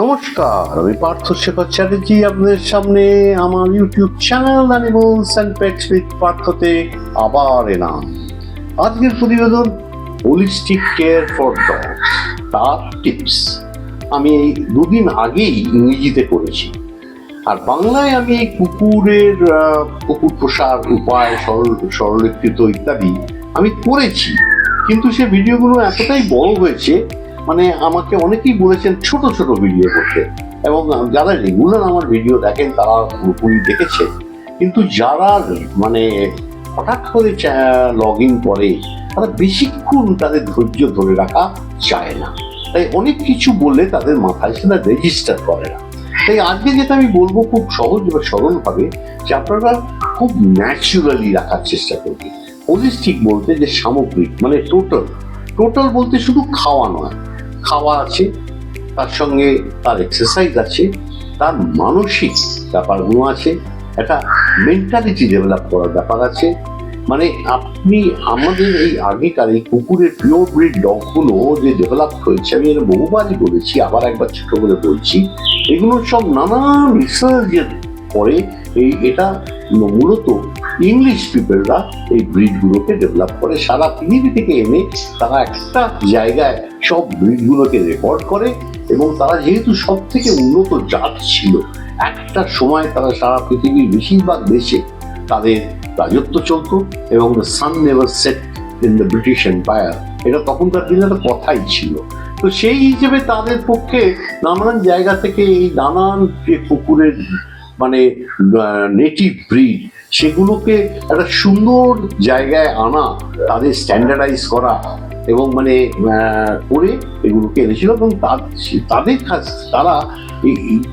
নমস্কার, আমি পার্থ শেখর চ্যাটার্জি, আপনাদের সামনে আমার YouTube channel animals and pets with পার্থতে আবার এলাম। আজকের প্রতিবেদন হোলিস্টিক কেয়ার ফর ডগস তার টিপস আমি এই দুদিন আগেই ইংরেজিতে করেছি আর বাংলায় আমি এই কুকুরের কুকুর পোষার উপায়, সরল, সরলীকৃত ইত্যাদি আমি করেছি কিন্তু সে ভিডিওগুলো এতটাই বড় হয়েছে মানে আমাকে অনেকেই বলেছেন ছোট ছোট ভিডিও করতে। এবং যারা রেগুলার আমার ভিডিও দেখেন, তারা পুরোপুরি দেখেছে। কিন্তু যারা মানে হঠাৎ করে লগ ইন করে, তারা বেশিক্ষণ তাদের ধৈর্য ধরে রাখা চায় না। তাই অনেক কিছু বললে তাদের মাথায় সেটা রেজিস্টার করে না। তাই আজকে যেটা আমি বলব খুব সহজ বা সরলভাবে, যে আপনারা খুব ন্যাচুরালি রাখার চেষ্টা করবেন। হোলিস্টিক বলতে যে সামগ্রিক মানে টোটাল টোটাল বলতে শুধু খাওয়া নয়। খাওয়া আছে, তার সঙ্গে তার এক্সারসাইজ আছে, তার মানসিক ব্যাপারগুলো আছে, একটা মেন্টালিটি ডেভেলপ করার ব্যাপার আছে। মানে আপনি আমাদের এই আগেকার এই কুকুরের পিওর ব্রিড ডগগুলো যে ডেভেলপ হয়েছে, আমি এর বহুবারই বলেছি, আবার একবার ছোট করে বলছি, এগুলো সব নানান রিসার্চের পরে এই এটা মূলত ইংলিশ পিপলরা এই ব্রিডগুলোকে ডেভেলপ করে। সারা পৃথিবী থেকে এনে তারা একটা জায়গায় সব ব্রিডগুলোকে রেকর্ড করে এবং তারা যেহেতু সব থেকে উন্নত জাত ছিল, একটা সময় তারা সারা পৃথিবীর বেশিরভাগ দেশে তাদের রাজত্ব চলতো এবং the sun never set in the British empire এটা তখনকার দিনে একটা কথাই ছিল। তো সেই হিসেবে তাদের পক্ষে নানান জায়গা থেকে এই নানান যে কুকুরের মানে নেটিভ ব্রিড সেগুলোকে একটা সুন্দর জায়গায় আনা, তাদের স্ট্যান্ডার্ডাইজ করা এবং মানে করে এগুলোকে এনেছিল এবং তাদের কাছ তারা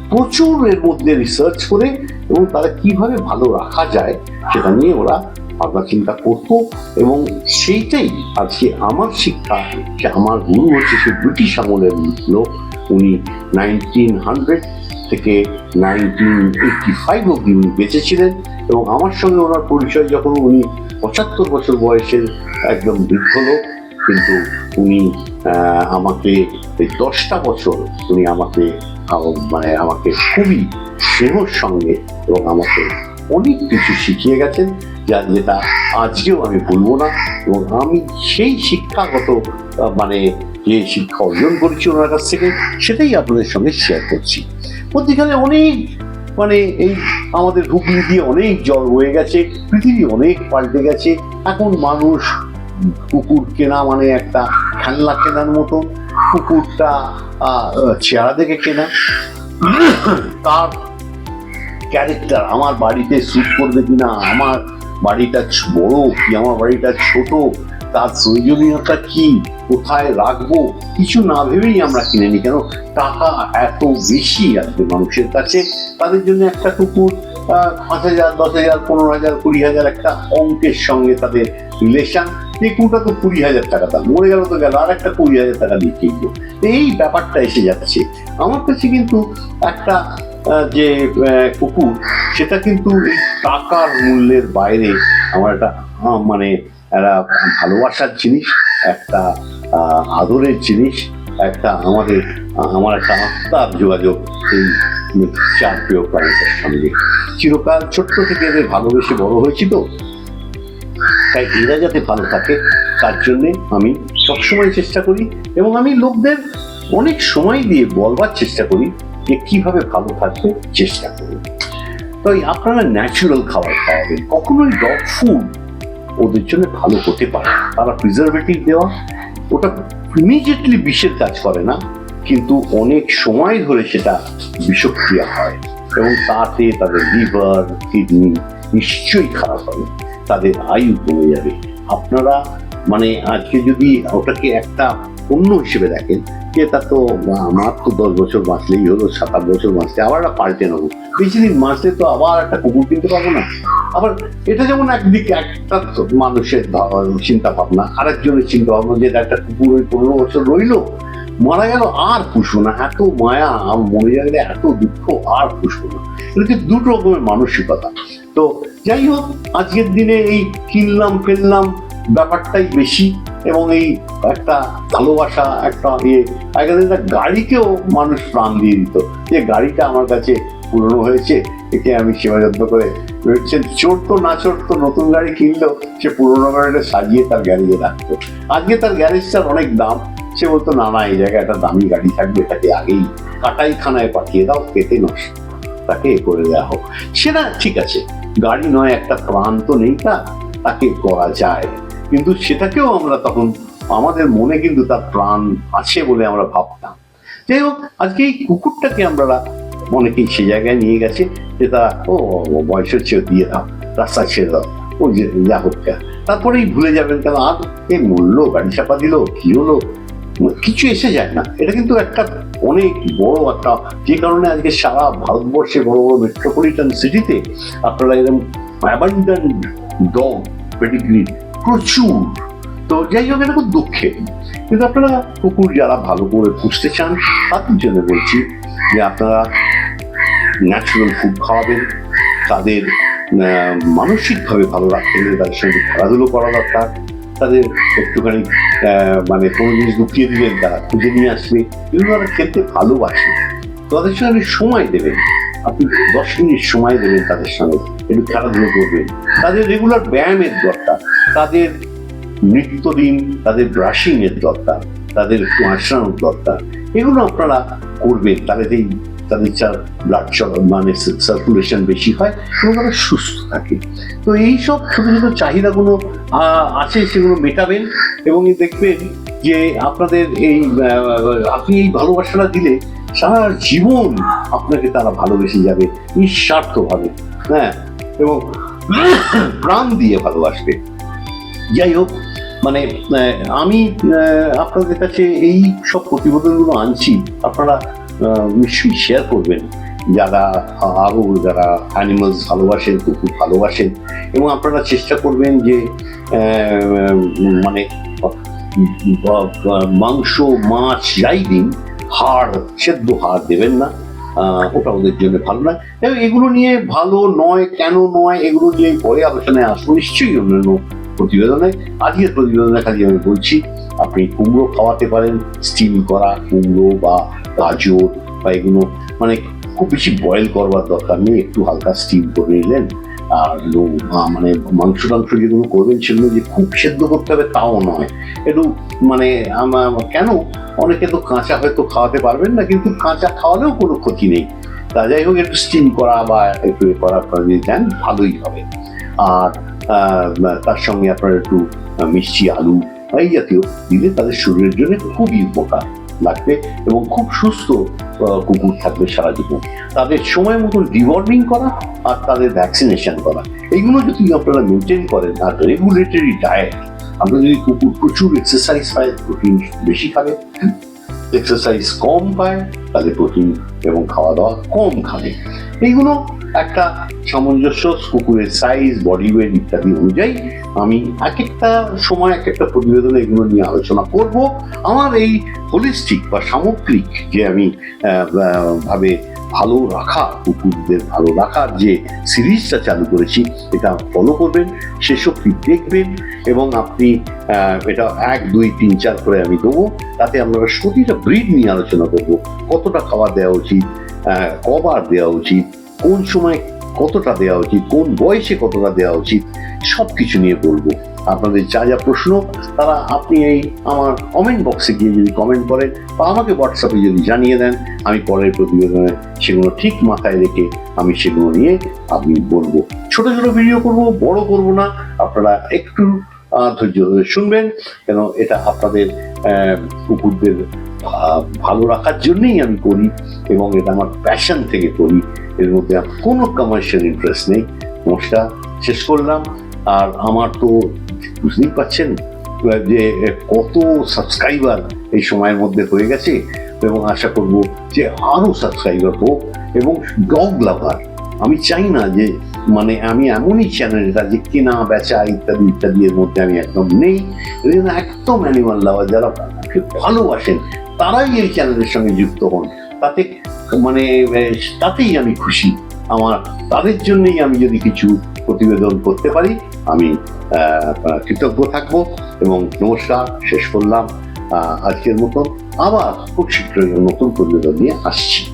প্রচুর এর মধ্যে রিসার্চ করে এবং তারা কীভাবে ভালো রাখা যায় সেটা নিয়ে ওরা ভাবনা চিন্তা করতো এবং সেইটাই আজকে আমার শিক্ষা যে আমার গুরু হচ্ছে সে ব্রিটিশ আমলের লোক, উনি নাইনটিন হান্ড্রেড থেকে নাইনটিন এইটটি ফাইভ অব্দি উনি বেঁচেছিলেন এবং আমার সঙ্গে ওনার পরিচয় যখন উনি পঁচাত্তর বছর বয়সের একদম বৃদ্ধ লোক, কিন্তু উনি আমাকে এই দশটা বছর উনি আমাকে মানে আমাকে খুবই স্নেহর সঙ্গে এবং আমাকে অনেক কিছু শিখিয়ে গেছেন যা, যেটা আজকেও আমি ভুলবো না এবং আমি সেই শিক্ষাগত মানে যে শিক্ষা অর্জন করেছি ওনার কাছ থেকে, সেটাই আপনাদের সঙ্গে শেয়ার করছি। মধ্যিখানে অনেক মানে এই আমাদের হুগলি দিয়ে অনেক জল বয়ে গেছে, পৃথিবী অনেক পাল্টে গেছে। এখন মানুষ কুকুর কেনা মানে একটা খেলনা কেনার মতো কুকুরটা চেহারা দেখে কেনা। তার ক্যারেক্টার আমার বাড়িতে স্যুট করবে কিনা, আমার বাড়িটা বড় কি, আমার বাড়িটা ছোট তার প্রয়োজনীয়তা কি? কোথায় রাখব? কিছু না ভেবেই আমরা কিনে নিই কেন? টাকা এত বেশি আসবে মানুষের কাছে। তাদের জন্য একটা কুকুর পাঁচ হাজার, দশ হাজার, পনেরো হাজার, কুড়ি হাজার একটা অঙ্কের সঙ্গে তাদের রিলেশন এই কুকুরটা তো কুড়ি হাজার টাকা দাম। মরে গেল তো গেল, আর একটা কুড়ি হাজার টাকা দিয়ে কিনবো। এই ব্যাপারটা এসে যাচ্ছে। আমার কাছে কিন্তু একটা যে কুকুর, সেটা কিন্তু টাকার মূল্যের বাইরে আমার একটা মানে একটা ভালোবাসার জিনিস, একটা আদরের জিনিস, একটা আমাদের, আমার একটা আত্মার যোগাযোগ এই চার প্রিয় প্রাণীদের সঙ্গে। চিরকাল ছোট্ট থেকে এদের ভালোবেসে বড় হয়েছি তো। তাই এরা যাতে ভালো থাকে, তার জন্যে আমি সবসময় চেষ্টা করি এবং আমি লোকদের অনেক সময় দিয়ে বলবার চেষ্টা করি যে কীভাবে ভালো থাকতে চেষ্টা করি। তাই আপনারা ন্যাচুরাল খাবার খাওয়াবেন, কখনোই ডগ ফুড ওদের জন্য ভালো হতে পারে। তারা প্রিজারভেটিভ দেওয়া, ওটা ইমিডিয়েটলি বিষের কাজ করে না, কিন্তু অনেক সময় ধরে সেটা বিষক্রিয়া হয়। এবং তাতে তাদের লিভার কিডনি নিশ্চয়ই খারাপ হবে, তাদের আয়ু কমে যাবে। আপনারা মানে আজকে যদি ওটাকে একটা পণ্য হিসেবে দেখেন, যে তা তো আমার তো দশ বছর বাঁচলেই হলো, সাত আট বছর বাঁচলে আবার একটা পাল্টে নেব। বেশি দিন বাঁচলে তো আবার একটা কুকুর কিনতে পারব না। আবার এটা যেমন একদিকে একটা মানুষের চিন্তা ভাবনা আরেকজনের চিন্তা ভাবনা যে একটা কুকুর ওই পনেরো বছর রইল, মারা গেল আর পুষবো না, এত মায়া আম- মরে গেলে এত দুঃখ আর পুষবো না। এটা দুটো রকমের মানসিকতা। তো যাই হোক, আজকের দিনে এই কিনলাম, ফেললাম ব্যাপারটাই বেশি এবং এই একটা ভালোবাসা, একটা ইয়ে একটা গাড়িকেও মানুষ প্রাণ দিয়ে দিত। যে গাড়িটা আমার কাছে পুরনো হয়েছে, একে আমি সেবা যত্ন করে সে চড়তো না চড়তো নতুন গাড়ি কিনলো সে পুরোনো গাড়িটা সাজিয়ে তার গ্যারেজে রাখতো। আজকে তার গ্যারেজটার অনেক দাম, সে বলতো, না না, এই জায়গায় একটা দামি গাড়ি থাকবে, তাকে আগেই কাটাই খানায় পাঠিয়ে দাও কেটে নষ্ট। তাকে এ করে দেওয়া হোক। সেটা ঠিক আছে, গাড়ি নয়, একটা প্রাণ তো নেই তা, তাকে করা যায়। কিন্তু সেটাকেও আমরা তখন, আমাদের মনে কিন্তু তার প্রাণ আছে বলে আমরা ভাবতাম। যাই হোক, আজকে এই কুকুরটাকে আমরা অনেকেই সে জায়গায় নিয়ে গেছে যে তারা ও বয়স হচ্ছে দিয়ে দাও রাস্তা ছেড়ে দাও, ও যে, যা হোক। তারপরেই ভুলে যাবেন কেন, আর এ মরলো, গাড়ি চাপা দিল, কি হলো? কিছু এসে যায় না। এটা কিন্তু একটা অনেক বড় একটা, যে কারণে আজকে সারা ভারতবর্ষে বড় বড় মেট্রোপলিটন সিটিতে আপনারা এরকম অ্যাবান্ডেন্ট ডগ পেডিগ্রি প্রচুর। তো যাই হোক, এটা খুব কিন্তু আপনারা কুকুর যারা ভালো করে পুষতে চান, তাদের জন্য বলছি যে আপনারা ন্যাচারাল ফুড খাওয়াবেন। তাদের মানসিকভাবে ভালো গেলে তাদের সঙ্গে খেলাধুলো করা দরকার। তাদের একটুখানি মানে কোনো জিনিস লুকিয়ে দিলেন তারা খুঁজে নিয়ে আসবে। এগুলো তারা খেলতে ভালোবাসে। তাদের সঙ্গে সময় দেবেন। আপনি দশ মিনিট সময় দেবেন তাদের সঙ্গে, একটু খেলাধুলো করবেন। তাদের রেগুলার ব্যায়ামের দরকার, তাদের নিত্যদিন, তাদের ব্রাশিংয়ের দরকার, তাদের একটু আঁচড়ানোর দরকার, এগুলো আপনারা করবেন, তাহলে এই তাদের চার ব্লাড মানে সার্কুলেশন বেশি হয়, এবং তারা সুস্থ থাকে। তো এই সব ছোট ছোট চাহিদাগুলো আছে, সেগুলো মেটাবেন, এবং দেখবেন যে আপনাদের এই আপনি এই ভালোবাসাটা দিলে সারা জীবন আপনাকে তারা ভালোবেসে যাবে, নিঃস্বার্থভাবে হ্যাঁ? এবং প্রাণ দিয়ে ভালোবাসবে। যাই হোক মানে আমি আপনাদের কাছে এই সব প্রতিবেদনগুলো আনছি। আপনারা নিশ্চয়ই শেয়ার করবেন। যারা আ- আরও যারা অ্যানিমালস ভালোবাসেন, কুকুর ভালোবাসেন, এবং আপনারা চেষ্টা করবেন যে মানে মাংস, মাছ যাই দিন হাড়, সেদ্ধ হাড় দেবেন না। ওটা ওদের জন্য ভালো নয়। এবং এগুলো নিয়ে ভালো নয়, কেন নয়, এগুলো নিয়ে পরে আলোচনায় আসব। নিশ্চয়ই অন্যান্য প্রতিবেদনে, আজকের প্রতিবেদনে খালি আমি বলছি, আপনি কুমড়ো খাওয়াতে পারেন স্টিম করা কুমড়ো বা গাজর বা এগুলো মানে খুব বেশি বয়েল করবার দরকার নেই, একটু হালকা স্টিম করে নিলেন আর মানে মাংস টাংস যেগুলো করবেন সেগুলো যে খুব সেদ্ধ করতে হবে তাও নয়। একটু মানে কেন? অনেকে তো কাঁচা হয়তো খাওয়াতে পারবেন না, কিন্তু কাঁচা খাওয়ালেও কোনো ক্ষতি নেই। তা যাই হোক, একটু স্টিম করা বা একটু এ করা, আপনারা যদি দেন ভালোই হবে। আর তার সঙ্গে আপনার একটু মিষ্টি, আলু, এই জাতীয় দিলে তাদের শরীরের জন্য খুবই উপকার। লাগবে এবং খুব সুস্থ কুকুর থাকবে সারা জীবন তাদের সময় মতো ডিওয়ার্মিং করা আর তাদের ভ্যাকসিনেশন করা। এইগুলো যদি আপনারা মেনটেন করেন আর রেগুলেটরি ডায়েট আপনার যদি কুকুর প্রচুর এক্সারসাইজ পায় প্রোটিন বেশি খাবে এক্সারসাইজ কম পায় তাহলে প্রোটিন এবং খাওয়া দাওয়া কম খাবে। এইগুলো একটা সামঞ্জস্য, কুকুরের সাইজ বডি ওয়েট ইত্যাদি অনুযায়ী আমি এক একটা সময় এক একটা প্রতিবেদনে এগুলো নিয়ে আলোচনা করব। আমার এই হোলিস্টিক বা সামগ্রিক যে আমি ভাবে ভালো রাখা, কুকুরদের ভালো রাখার যে সিরিজটা চালু করেছি, এটা ফলো করবেন সেসবটি দেখবেন এবং আপনি এটা এক, দুই, তিন, চার করে আমি দেবো। তাতে আমরা প্রতিটা ব্রিড নিয়ে আলোচনা করব। কতটা খাবার দেওয়া উচিত কবার দেওয়া উচিত কোন সময় কতটা দেওয়া উচিত, কোন বয়সে কতটা দেওয়া উচিত সব কিছু নিয়ে বলব। আপনাদের যা যা প্রশ্ন, তারা আপনি এই আমার কমেন্ট বক্সে গিয়ে যদি কমেন্ট করেন বা আমাকে হোয়াটসঅ্যাপে যদি জানিয়ে দেন, আমি পরের প্রতিবেদনে সেগুলো ঠিক মাথায় রেখে আমি সেগুলো নিয়ে আমি বলব। ছোট ছোট ভিডিও করব, বড় করব না, আপনারা একটু ধৈর্য ধরে শুনবেন, কেন এটা আপনাদের কুকুরদের ভালো রাখার জন্যই আমি করি এবং এটা আমার প্যাশন থেকে করি। এর মধ্যে আমার কোনো কমার্শিয়াল ইন্টারেস্ট নেই। নমস্কার শেষ করলাম। আর আমার তো বুঝতেই পাচ্ছেন আহ, যে কত সাবস্ক্রাইবার এই সময়ের মধ্যে হয়ে গেছে এবং আশা করব যে আরও সাবস্ক্রাইবার হোক এবং ডগ লাভার আমি চাই না যে মানে আমি এমনই চ্যানেল এটা যে কেনা বেচা ইত্যাদি ইত্যাদি এর মধ্যে আমি একদম নেই। একদম অ্যানিমাল লাভার যারা ভালোবাসেন তারাই এই চ্যানেলের সঙ্গে যুক্ত হন। তাতে মানে তাতেই আমি খুশি। আমার, তাদের জন্যই আমি যদি কিছু প্রতিবেদন করতে পারি, আমি কৃতজ্ঞ থাকব এবং নমস্কার, শেষ করলাম। আজকের মতন আবার খুব শীঘ্রই নতুন প্রতিবেদন নিয়ে আসছি।